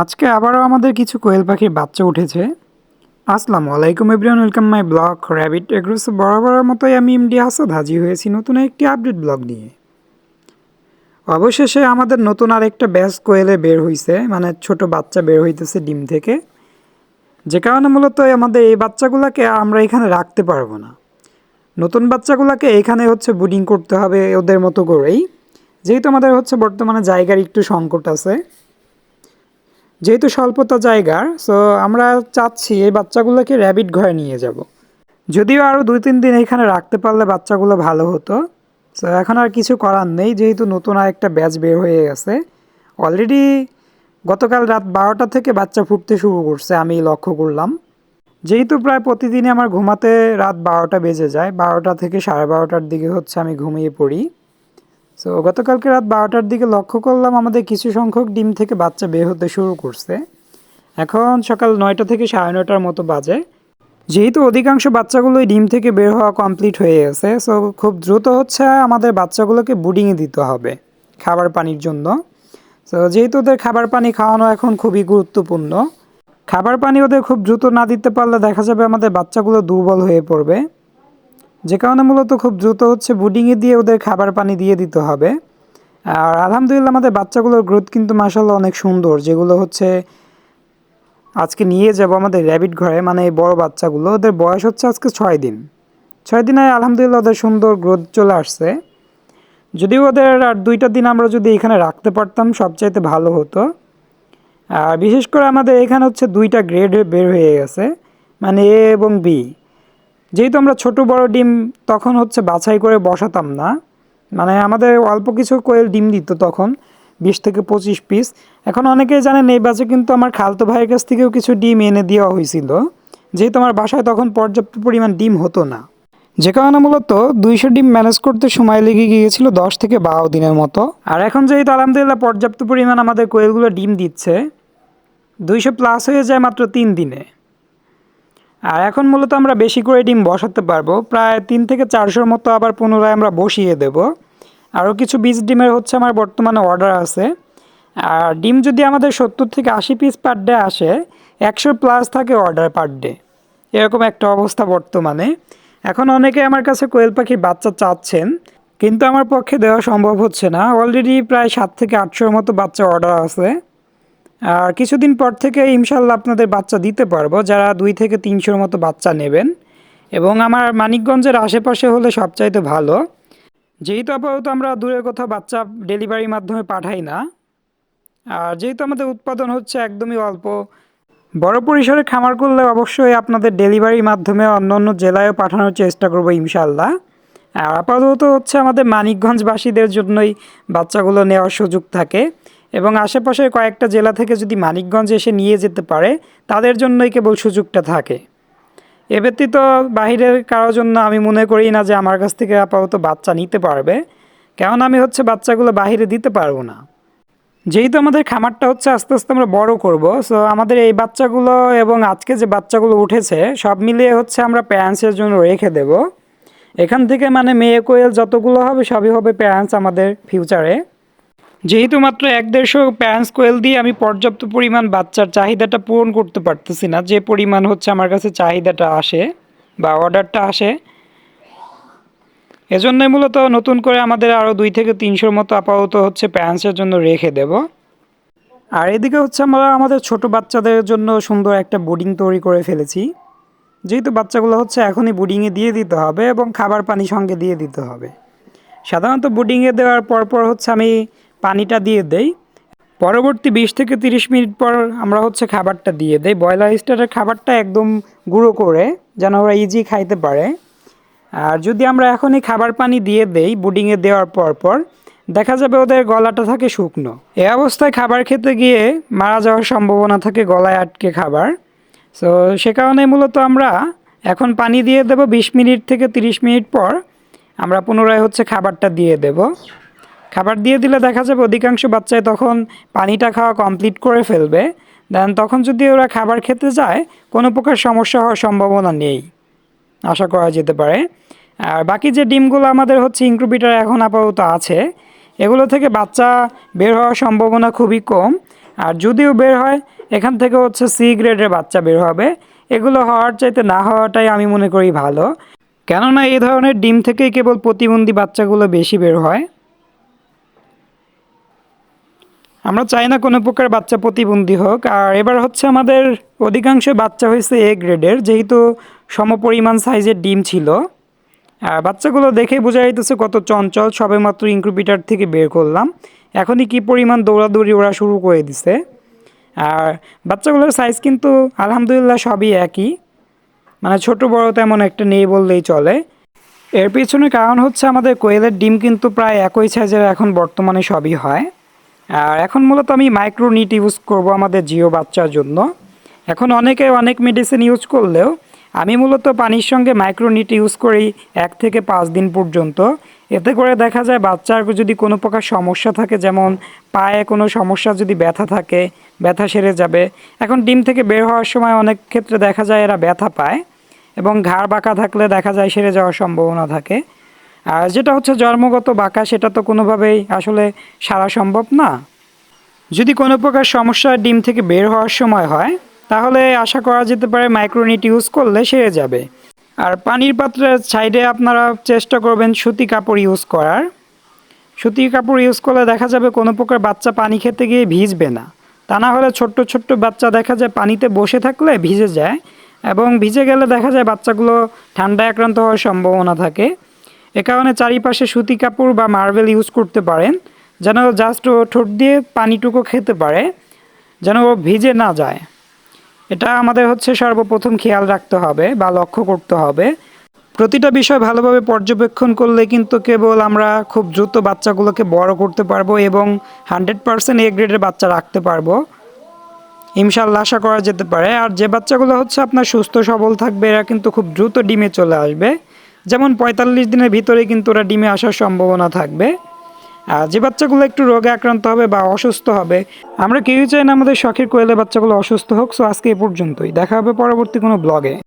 আজকে আবারও আমাদের কিছু কোয়েল পাখির বাচ্চা উঠেছে। আসসালামু আলাইকুম everyone, welcome my blog rabbit agros বরাবরের মতোই আমি এমডি হাসাদ হাজির হয়েছি নতুন একটি আপডেট ব্লগ নিয়ে। অবশেষে আমাদের নতুন আরেকটা ব্যাস কোয়েলে বের হইছে মানে ছোট বাচ্চা বের হইতেছে ডিম থেকে। যে কারণে মূলত আমাদের এই বাচ্চাগুলোকে আমরা এখানে রাখতে পারব না। নতুন বাচ্চাগুলোকে এখানে হচ্ছে বুডিং করতে হবে ওদের মতো করেই। যেহেতু আমাদের হচ্ছে বর্তমানে জায়গার একটু সংকট আছে যেহেতু স্বল্পতা জায়গার সো আমরা চাচ্ছি এই বাচ্চাগুলোকে র্যাবিট ঘরে নিয়ে যাব। যদিও আরও দুই তিন দিন এখানে রাখতে পারলে বাচ্চাগুলো ভালো হতো। সো এখন আর কিছু করার নেই, যেহেতু নতুন আর একটা ব্যাচ বের হয়ে গেছে। অলরেডি গতকাল রাত বারোটা থেকে বাচ্চা ফুটতে শুরু করছে, আমি লক্ষ্য করলাম। যেহেতু প্রায় প্রতিদিনই আমার ঘুমাতে রাত বারোটা বেজে যায়, বারোটা থেকে সাড়ে বারোটার দিকে হচ্ছে আমি ঘুমিয়ে পড়ি। সো গতকালকে রাত বারোটার দিকে লক্ষ্য করলাম আমাদের কিছু সংখ্যক ডিম থেকে বাচ্চা বের হতে শুরু করছে। এখন সকাল নয়টা থেকে সাড়ে নয়টার মতো বাজে। যেহেতু অধিকাংশ বাচ্চাগুলোই ডিম থেকে বের হওয়া কমপ্লিট হয়ে গেছে সো খুব দ্রুত হচ্ছে আমাদের বাচ্চাগুলোকে বুডিংয়ে দিতে হবে খাবার পানির জন্য। সো যেহেতু ওদের খাবার পানি খাওয়ানো এখন খুবই গুরুত্বপূর্ণ, খাবার পানি ওদের খুব দ্রুত না দিতে পারলে দেখা যাবে আমাদের বাচ্চাগুলো দুর্বল হয়ে পড়বে। যে কারণে মূলত খুব দ্রুত হচ্ছে বুডিংয়ে দিয়ে ওদের খাবার পানি দিয়ে দিতে হবে। আর আলহামদুলিল্লাহ আমাদের বাচ্চাগুলোর গ্রোথ কিন্তু মাসাল্লাহ অনেক সুন্দর, যেগুলো হচ্ছে আজকে নিয়ে যাব আমাদের র্যাবিট ঘরে মানে এই বড় বাচ্চাগুলো। ওদের বয়স হচ্ছে আজকে ছয় দিন। ছয় দিনে আলহামদুলিল্লাহ ওদের সুন্দর গ্রোথ চলে আসছে। যদিও ওদের আর দুইটা দিন আমরা যদি এখানে রাখতে পারতাম, সবচাইতে ভালো হতো। আর বিশেষ করে আমাদের এখানে হচ্ছে দুইটা গ্রেড বের হয়ে গেছে মানে এ এবং বি। যেহেতু আমরা ছোট বড় ডিম তখন হচ্ছে বাছাই করে বসাতাম না মানে আমাদের অল্প কিছু কোয়েল ডিম দিত তখন, বিশ থেকে পঁচিশ পিস এখন অনেকেই জানেন এই বাজে কিন্তু আমার খালতো ভাইয়ের কাছ থেকেও কিছু ডিম এনে দেওয়া হয়েছিল। যেহেতু আমার বাসায় তখন পর্যাপ্ত পরিমাণ ডিম হতো না। যে কারণে মূলত দুইশো ডিম ম্যানেজ করতে সময় লেগে গিয়েছিল দশ থেকে বারো দিনের মতো। আর এখন যেহেতু আলহামদুলিল্লাহ পর্যাপ্ত পরিমাণ আমাদের কোয়েলগুলো ডিম দিচ্ছে, দুইশো প্লাস হয়ে যায় মাত্র তিন দিনে। আর এখন মূলত আমরা বেশি করে ডিম বসাতে পারব। প্রায় তিন থেকে চারশোর মতো আবার পুনরায় আমরা বসিয়ে দেব। আরও কিছু বীজ ডিমের হচ্ছে আমার বর্তমানে অর্ডার আছে। আর ডিম যদি আমাদের সত্তর থেকে আশি পিস পার ডে আসে, একশো প্লাস থাকে অর্ডার পার ডে এরকম একটা অবস্থা বর্তমানে। এখন অনেকে আমার কাছে কোয়েল পাখির বাচ্চা চাচ্ছেন, কিন্তু আমার পক্ষে দেওয়া সম্ভব হচ্ছে না। অলরেডি প্রায় সাত থেকে আটশোর মতো বাচ্চা অর্ডার আছে। আর কিছুদিন পর থেকে ইনশাল্লাহ আপনাদের বাচ্চা দিতে পারব, যারা দুই থেকে তিনশোর মতো বাচ্চা নেবেন। এবং আমার মানিকগঞ্জের আশেপাশে হলে সবচাইতে ভালো। যেহেতু আপাতত আমরা দূরের কোথাও বাচ্চা ডেলিভারির মাধ্যমে পাঠাই না। আর যেহেতু আমাদের উৎপাদন হচ্ছে একদমই অল্প, বড় পরিসরে খামার করলে অবশ্যই আপনাদের ডেলিভারির মাধ্যমে অন্য অন্য জেলায়ও পাঠানোর চেষ্টা করব ইনশাল্লাহ। আর আপাতত হচ্ছে আমাদের মানিকগঞ্জবাসীদের জন্যই বাচ্চাগুলো নেওয়ার সুযোগ থাকে। এবং আশেপাশের কয়েকটা জেলা থেকে যদি মানিকগঞ্জ এসে নিয়ে যেতে পারে, তাদের জন্যই কেবল সুযোগটা থাকে। এ ব্যতীত বাহিরের কারোর জন্য আমি মনে করি না যে আমার কাছ থেকে আপাতত বাচ্চা নিতে পারবে কেমন আমি হচ্ছে বাচ্চাগুলো বাহিরে দিতে পারব না। যেহেতু আমাদের খামারটা হচ্ছে আস্তে আস্তে আমরা বড় করব সো আমাদের এই বাচ্চাগুলো এবং আজকে যে বাচ্চাগুলো উঠেছে, সব মিলিয়ে হচ্ছে আমরা প্যারেন্টসের জন্য রেখে দেব। এখান থেকে মানে মেয়ে কোয়েল যতগুলো হবে, সবই হবে প্যারেন্টস আমাদের ফিউচারে যেহেতু মাত্র এক দেড়শো প্যারেন্টস কোয়েল দিয়ে আমি পর্যাপ্ত পরিমাণ বাচ্চার চাহিদাটা পূরণ করতে পারতেছি না, যে পরিমাণ হচ্ছে আমার কাছে চাহিদাটা আসে বা অর্ডারটা আসে। এজন্যই মূলত নতুন করে আমাদের আরও দুই থেকে তিনশোর মতো আপাতত হচ্ছে প্যারেন্টসের জন্য রেখে দেব। আর এদিকে হচ্ছে আমরা আমাদের ছোট বাচ্চাদের জন্য সুন্দর একটা বোর্ডিং তৈরি করে ফেলেছি। যেহেতু বাচ্চাগুলো হচ্ছে এখনই বোর্ডিংয়ে দিয়ে দিতে হবে এবং খাবার পানি সঙ্গে দিয়ে দিতে হবে। সাধারণত বোর্ডিংয়ে দেওয়ার পর পর হচ্ছে আমি পানিটা দিয়ে দেই। পরবর্তী বিশ থেকে তিরিশ মিনিট পর আমরা হচ্ছে খাবারটা দিয়ে দেই। ব্রয়লার স্টারের খাবারটা একদম গুঁড়ো করে যেন ওরা ইজি খাইতে পারে। আর যদি আমরা এখনই খাবার পানি দিয়ে দেই বুডিংয়ে দেওয়ার পর পর, দেখা যাবে ওদের গলাটা থাকে শুকনো। এ অবস্থায় খাবার খেতে গিয়ে মারা যাওয়ার সম্ভাবনা থাকে গলায় আটকে খাবার। সো সে কারণে মূলত আমরা এখন পানি দিয়ে দেব। বিশ মিনিট থেকে তিরিশ মিনিট পর আমরা পুনরায় হচ্ছে খাবারটা দিয়ে দেব। খাবার দিয়ে দিলে দেখা যাবে অধিকাংশ বাচ্চায় তখন পানিটা খাওয়া কমপ্লিট করে ফেলবে। দেন তখন যদি ওরা খাবার খেতে যায়, কোনো প্রকার সমস্যা হওয়ার সম্ভাবনা নেই। আশা করা যেতে পারে। আর বাকি যে ডিমগুলো আমাদের হচ্ছে ইনক্রুবিটার এখন আপাতত আছে, এগুলো থেকে বাচ্চা বের হওয়ার সম্ভাবনা খুবই কম। আর যদিও বের হয়, এখান থেকে হচ্ছে সি গ্রেডের বাচ্চা বের হবে। এগুলো হওয়ার চাইতে না হওয়াটাই আমি মনে করি ভালো। কেননা এই ধরনের ডিম থেকেই কেবল প্রতিবন্ধী বাচ্চাগুলো বেশি বের হয়। আমরা চাই না কোনো প্রকার বাচ্চা প্রতিবন্ধী হোক। আর এবার হচ্ছে আমাদের অধিকাংশ বাচ্চা হয়েছে এ গ্রেডের যেহেতু সমপরিমাণ সাইজের ডিম ছিল। আর বাচ্চাগুলো দেখে বোঝা যাইতেছে কত চঞ্চল, সবেমাত্র ইনক্রুপিটার থেকে বের করলাম। এখনই কি পরিমাণ দৌড়াদৌড়ি ওরা শুরু করে দিছে। আর বাচ্চাগুলোর সাইজ কিন্তু আলহামদুলিল্লাহ সবই একই। মানে ছোট বড় তেমন একটা নেই বললেই চলে। এর পিছনে কারণ হচ্ছে আমাদের কোয়েলের ডিম কিন্তু প্রায় একই সাইজের এখন বর্তমানে সবই হয়। আর এখন মূলত আমি মাইক্রোনিট ইউজ করব আমাদের জিও বাচ্চার জন্য। এখন অনেকে অনেক মেডিসিন ইউজ করলেও আমি মূলত পানির সঙ্গে মাইক্রোনিট ইউজ করি এক থেকে পাঁচ দিন পর্যন্ত। এতে করে দেখা যায় বাচ্চার যদি কোনো প্রকার সমস্যা থাকে, যেমন পায়ে কোনো সমস্যা যদি ব্যথা থাকে, ব্যথা সেরে যাবে। এখন ডিম থেকে বের হওয়ার সময় অনেক ক্ষেত্রে দেখা যায় এরা ব্যথা পায় এবং ঘাড় বাঁকা থাকলে দেখা যায় সেরে যাওয়ার সম্ভাবনা থাকে। আর যেটা হচ্ছে জন্মগত বাঁকা, সেটা তো কোনোভাবেই আসলে সারা সম্ভব না। যদি কোনো প্রকার সমস্যা ডিম থেকে বের হওয়ার সময় হয়, তাহলে আশা করা যেতে পারে মাইক্রোনিট ইউজ করলে সেরে যাবে। আর পানির পাত্রের সাইডে আপনারা চেষ্টা করবেন সুতি কাপড় ইউজ করার। সুতি কাপড় ইউজ করলে দেখা যাবে কোনো প্রকার বাচ্চা পানি খেতে গিয়ে ভিজবে না। তা না হলে ছোট্ট ছোট্ট বাচ্চা দেখা যায় পানিতে বসে থাকলে ভিজে যায় এবং ভিজে গেলে দেখা যায় বাচ্চাগুলো ঠান্ডায় আক্রান্ত হওয়ার সম্ভাবনা থাকে। এ কারণে চারিপাশে সুতি কাপড় বা মার্বেল ইউজ করতে পারেন, যেন জাস্ট ও ঠোঁট দিয়ে পানিটুকু খেতে পারে, যেন ও ভিজে না যায়। এটা আমাদের হচ্ছে সর্বপ্রথম খেয়াল রাখতে হবে বা লক্ষ্য করতে হবে। প্রতিটা বিষয় ভালোভাবে পর্যবেক্ষণ করলে কিন্তু কেবল আমরা খুব দ্রুত বাচ্চাগুলোকে বড় করতে পারব এবং হান্ড্রেড পার্সেন্ট এ গ্রেডের বাচ্চা রাখতে পারব। ইনশাল্লাহ আশা করা যেতে পারে। আর যে বাচ্চাগুলো হচ্ছে আপনার সুস্থ, সবল থাকবে, এরা কিন্তু খুব দ্রুত ডিমে চলে আসবে। যেমন পঁয়তাল্লিশ দিনের ভিতরে কিন্তু ওরা ডিমে আসার সম্ভাবনা থাকবে। আর যে বাচ্চাগুলো একটু রোগে আক্রান্ত হবে বা অসুস্থ হবে, আমরা কেউই চাই না আমাদের শখের কোয়েলের বাচ্চাগুলো অসুস্থ হোক। সো আজকে এ পর্যন্তই। দেখা হবে পরবর্তী কোনো ব্লগে